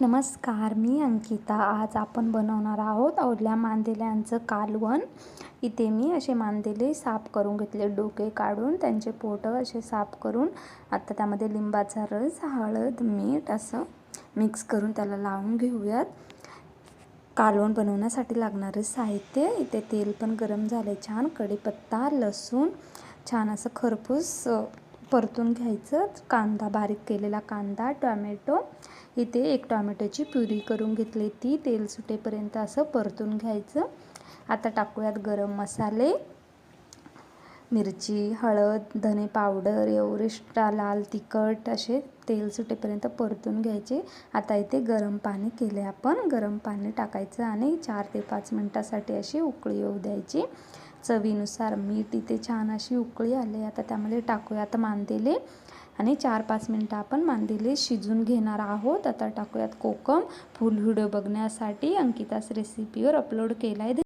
नमस्कार मी अंकिता. आज आपण बनवणार आहोत ओल्या मांदेल्यांचं कालवण. इथे मी असे मांदेले साफ करून घेतले डोके काढून त्यांचे पोटं असे साफ करून. आता त्यामध्ये लिंबाचा रस हळद मीठ असं मिक्स करून त्याला लावून घेऊयात. कालवण बनवण्यासाठी लागणारे साहित्य इथे तेल पण गरम झाले छान. कढीपत्ता लसूण छान असं खरपूस परतून घ्यायचं. कांदा बारीक केलेला कांदा टॉमॅटो. इथे एक टॉमॅटोची प्युरी करून घेतली ती. तेल सुटेपर्यंत असं परतून घ्यायचं. आता टाकूयात गरम मसाले. मिरची हळद धने पावडर एवरेस्टा लाल तिखट असे तेल सुटेपर्यंत परतून घ्यायचे. आता इथे गरम पाणी केले आपण. गरम पाणी टाकायचं आणि चार ते पाच मिनटासाठी अशी उकळी येऊ द्यायची. चवीनुसार मीठ इथे छान अशी उकळी आली आता त्यामध्ये टाकूयात मांदेले आणि चार पाच मिनटं आपण मांदेले शिजून घेणार आहोत. आता टाकूयात कोकम. फुल व्हिडिओ बघण्यासाठी अंकितास रेसिपीवर अपलोड केला आहे